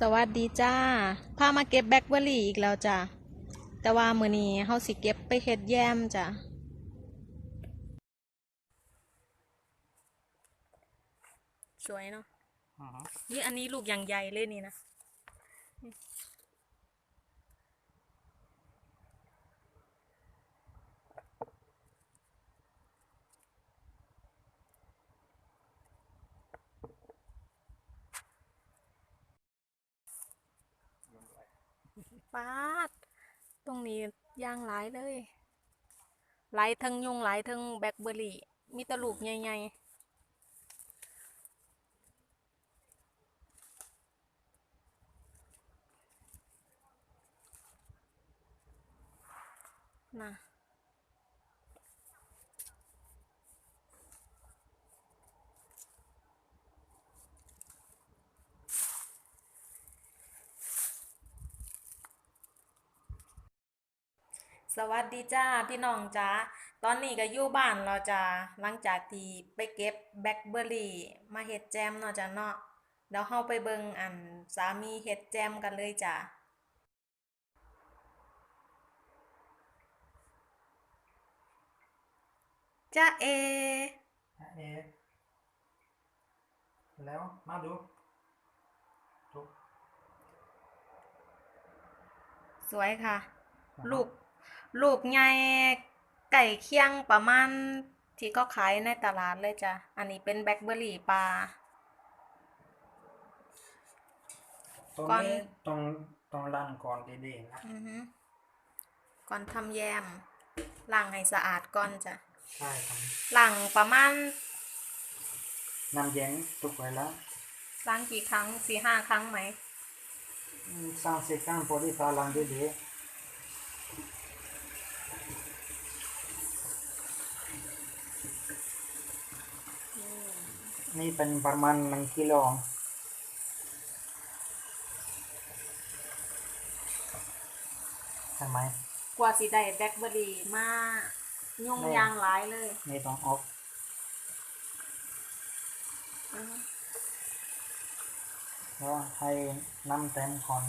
สวัสดีจ้า พามาเก็บแบล็คเบอร์รี่อีกแล้วจ้าแต่ว่ามื้อนี้เฮาสิเก็บไปเฮ็ดแยมจ้าสวยเนาะอือฮึนี่อันนี้ลูกอย่างใหญ่เลยนี่นะ ปาด ตรงนี้ย่างหลายเลยหลายทั้งยุงหลายทั้งแบล็คเบอร์รี่ มีตะลูกใหญ่ๆนะ สวัสดีจ้าพี่น้องจ้าตอนนี้ก็อยู่บ้านเราจ้าหลังจากที่ไปเก็บแบล็คเบอร์รี่มาเฮ็ดแจมเนาะจ้าเนาะเดี๋ยวเฮาไปเบิ่งอันสามีเฮ็ดแจมกันเลยจ้าจ้าเออะเอะแล้วมาดูดูสวยค่ะอ่าฮะลูก ลูกใหญ่ไก่เคียงประมาณที่เขาขายในตลาดเลยจ้ะ อันนี้เป็นแบล็คเบอร์รี่ปลาตรงก่อน นี้ต้องต้องล้างก่อนดีๆนะอือฮึก่อนทำแยมล้างให้สะอาดก่อนจ้ะใช่ครับล้างประมาณน้ำเย็นตุกไว้แล้วล้างกี่ครั้งสี่ห้าครั้งไหมอืมสร้างสิบครั้งพอดีพาล้างดี นี่เป็นประมาณหนึ่งกิโลใช่ไหมกว่าสิได้แบล็คเบอร์รี่มายุ่งแม่ยางหลายเลยนี่ต้องออกอือฮึแล้วให้น้ำเต็มก่อน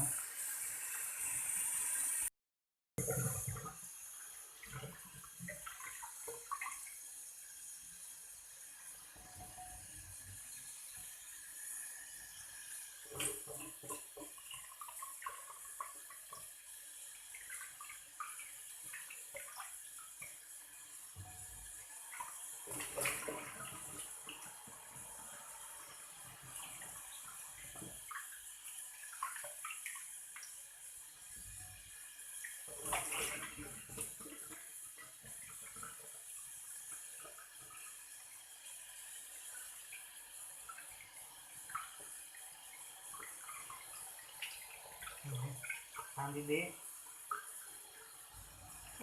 ทำดี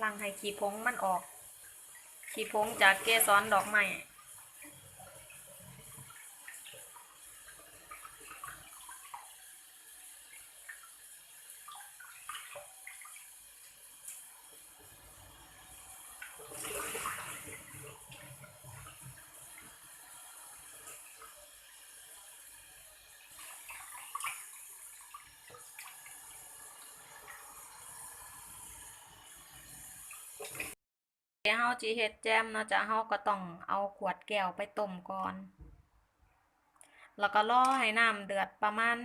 ลังให้ขี้ผงมันออก ขี้ผงจากเกสรดอกไม้ เดี๋ยวเฮาจิเฮ็ดแจมเนาะจ้ะเฮาก็ต้องเอาขวดแก้วไปต้มก่อน แล้วก็รอให้น้ำเดือดประมาณ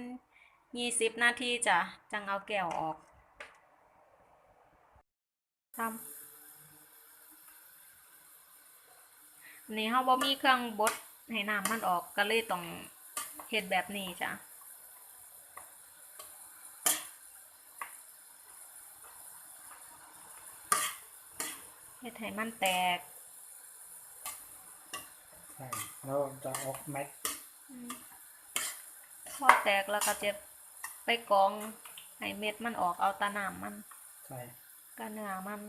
ยี่สิบนาทีจ้ะจังเอาแก้วออกทำนนี้เฮาบ่มีเครื่องบดให้น้ำมันออกก็เลยต้องเฮ็ดแบบนี้จ้ะ เฮ็ดให้มันแตกๆใช่แล้วจะออกแม็กอืมพอแตกแล้วก็จะไปกรองให้เม็ดมันออกเอาแตะน้ำมัน ใช่ก็เนื้อมัน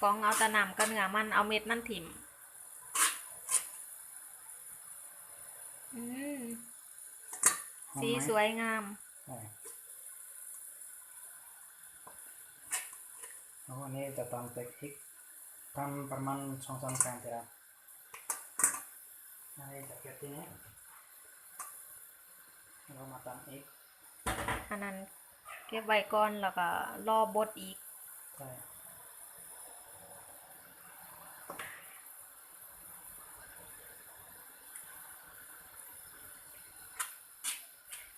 กรองเอาแต่น้ำกับเนื้อมันเอาเม็ดมันถิ่มอืมหอมสีไหมสวยงามใช่แล้ววันนี้จะตำเต็กอีกทำประมาณสองสามครั้งทีละอันนี้จะเก็บที่นี้แล้วมาตำอีกอันนั้นเก็บไว้ก่อนแล้วก็รอบดอีกใช่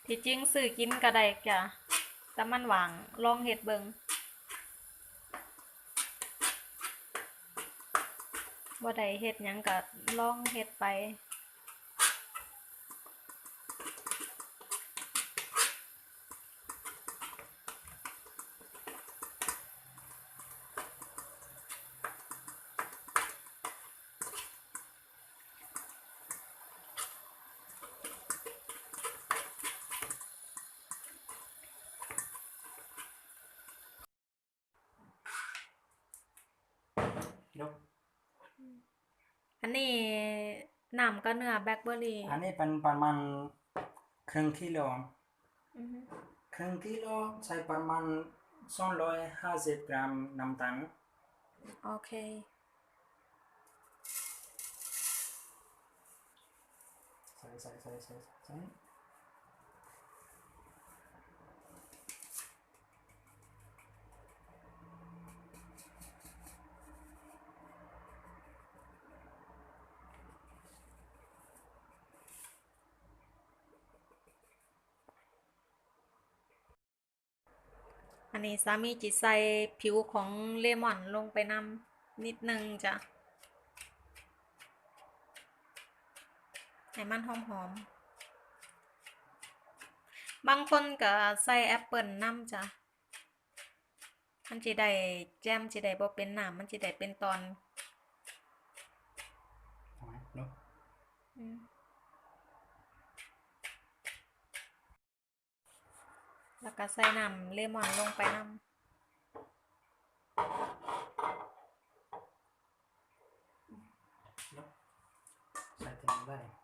ที่จริงซื้อกินกระได้จ้ะแต่มันหวังลองเห็ดเบิงบ่ได้เห็ดยังก็ลองเห็ดไป ยก อันนี้น้ำกับเนื้อแบล็คเบอร์รี่อันนี้เป็นประมาณครึ่งกิโลอือฮึครึ่งกิโลใช้ประมาณสองร้อยห้าสิบกรัมน้ำตาลโอเค ใส่ใส่ใส่ใส่ใส่ นนี้สามีจิใส่ผิวของเลมอนลงไปนำนิดนึงจ้ะให้มันหอมๆบางคนก็ใส่แอปเปิลนำจ้ะ มันจิได้แจมจิได้บ่เป็นน้ำมันจิได้เป็นตอนทำไมยก อืม แล้วก็ใส่น้ำเลมอนลงไปน้ำ ใส่ถึงได้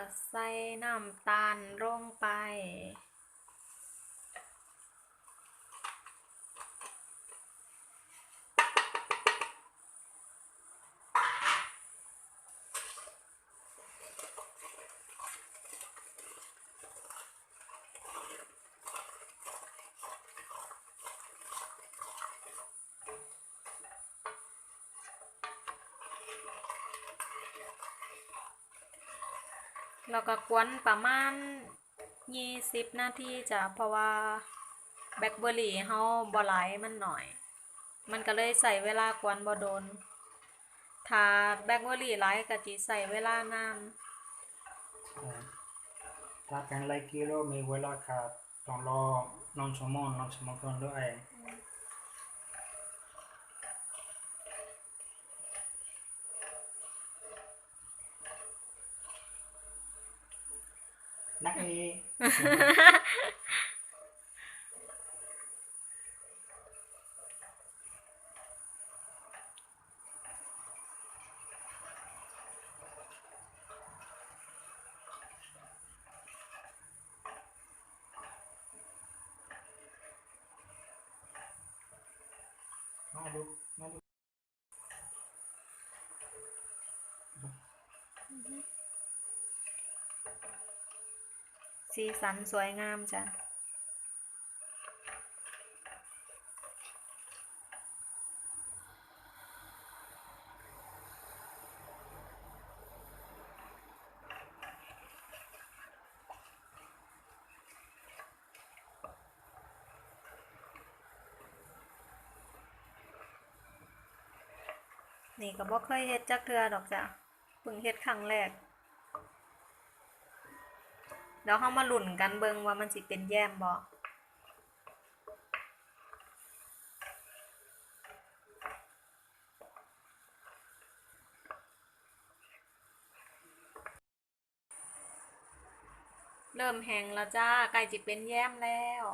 ก็ใส่น้ำตาลลงไป แล้วก็กวนประมาณยี่สิบนาทีจ้ะเพราะว่าแบล็คเบอร์รี่เฮาบ่หลายมันหน่อย มันก็เลยใส่เวลากวนบ่โดน ถ้าแบล็คเบอร์รี่หลายก็จิใส่เวลานานถ้าเป็นหลกิโลมีเวลาขาดต้องรอนึ่งชั่วโมงนึ่งชั่วโมงก่อนด้วย นักเอ มาดูมาดู สีสันสวยงามจ้ะนี่ก็บ่เคยเฮ็ดจักเทือดอกจ้ะเพิ่งเฮ็ดครั้งแรก ดี๋ยวเฮามาหลุ้นกันเบิงว่ามันสิเป็นแยมบ่เริ่มแห้งแล้วจ้าใกล้จะเป็นแยมแล้ว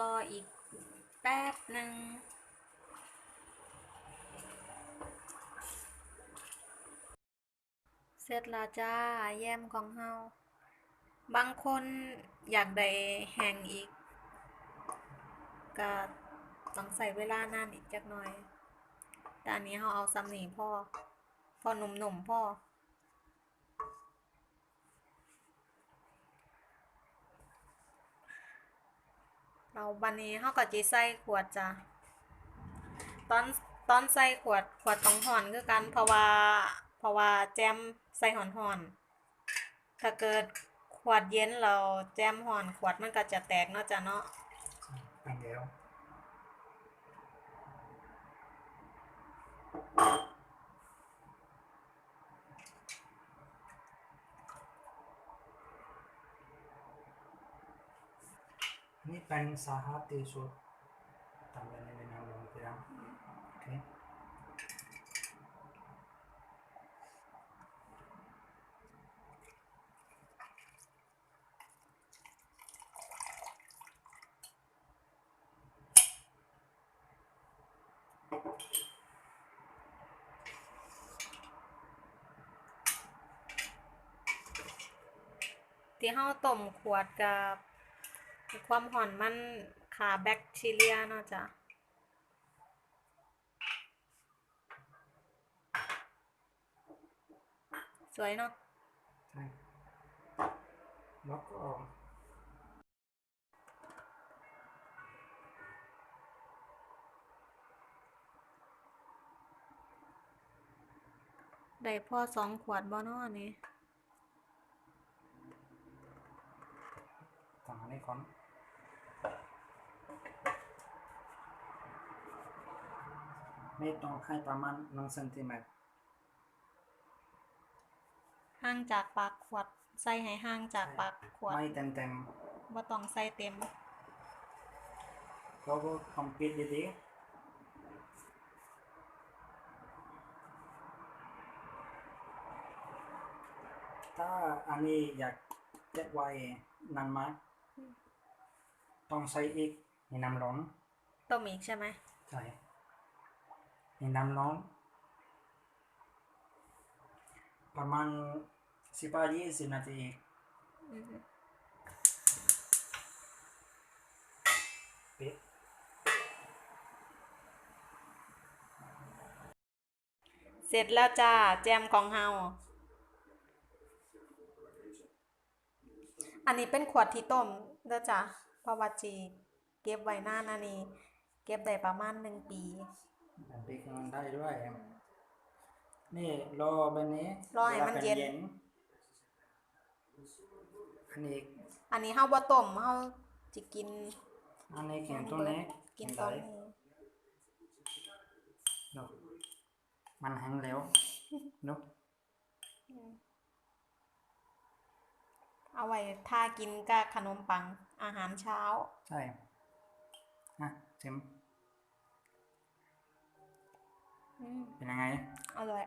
รออีกแป๊บหนึ่ง เสร็จล้วจ้าแยมของเฮาบางคนอยากได้แห้งอีกก็ต้องใส่เวลานานอีกจักหน่อย แต่อันนี้เฮาเอาซ้ำนีพ่อพอหนุ่มๆพ่อเราบันนี้เฮาก็จิใส่ขวดจ้ะตอนตอนใส่ขวดขวดต้องห่อนคือกันเพราะว่า เพราะว่าแจมใส่ห่อนห่อนๆ ถ้าเกิดขวดเย็นเราแจมห่อนขวดมันก็จะแตกเนาะจ้ะเนาะเป็นแล้วนี่เป็นสาหัสที่สุดทำเป็นในน้ำลงไปแล้วโอเค ที่เฮาต้มขวดกับความห่อนมันฆ่าแบคทีเรียเนาะจ้ะสวยเนาะใช่แล้วก็ได้พ่อสองขวดบ่เนาะนี่ ต่างอันนี้ก่อนนี่ต้องให้ประมาณหนึ่งเซนติเมตรห่างจากปากขวดใส่ให้ห่างจากปากขวดไม่เต็มเต็มบ่ต้องใส่เต็มๆแล้วก็ต้องปิดดีๆถ้าอันนี้อยากเก็บไว้นานมาก ต้องใส่อีกในน้ำร้อนต้มอีกใช่ไหมใช่ในน้ำร้อนประมาณสิบห้ายี่สิบนาทีอือฮึปิดเสร็จแล้วจ้าแจมของเฮา อันนี้เป็นขวดที่ต้มเด้อจ้ะเพ ราะว่าจีเก็บไว้นานอันนี้เก็บได้ประมาณหนึ่งปีปิดมันได้ด้วย นี่รอแบบนี้รอให้มันเย็นวลาอันนี้ อันนี้เฮาบ่ต้มเฮาจิกิน อันนี้กินตัวนี้กินตอนได้นี้เนอะมันแห้งแล้วเนอะ เอาไว้ถ้ากินกับขนมปังอาหารเช้า ใช่อะชิมอืมเป็นยังไง อร่อย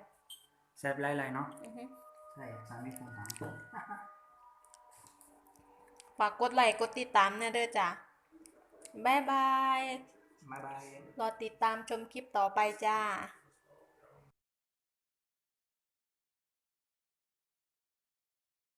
แซ่บไล่ๆเนาะ อือฮึใช่สามีคุณถามฝากกดไลค์กดติดตามแน่เด้อจ้ะบ๊ายบายบ๊ายบาย รอติดตามชมคลิปต่อไปจ้า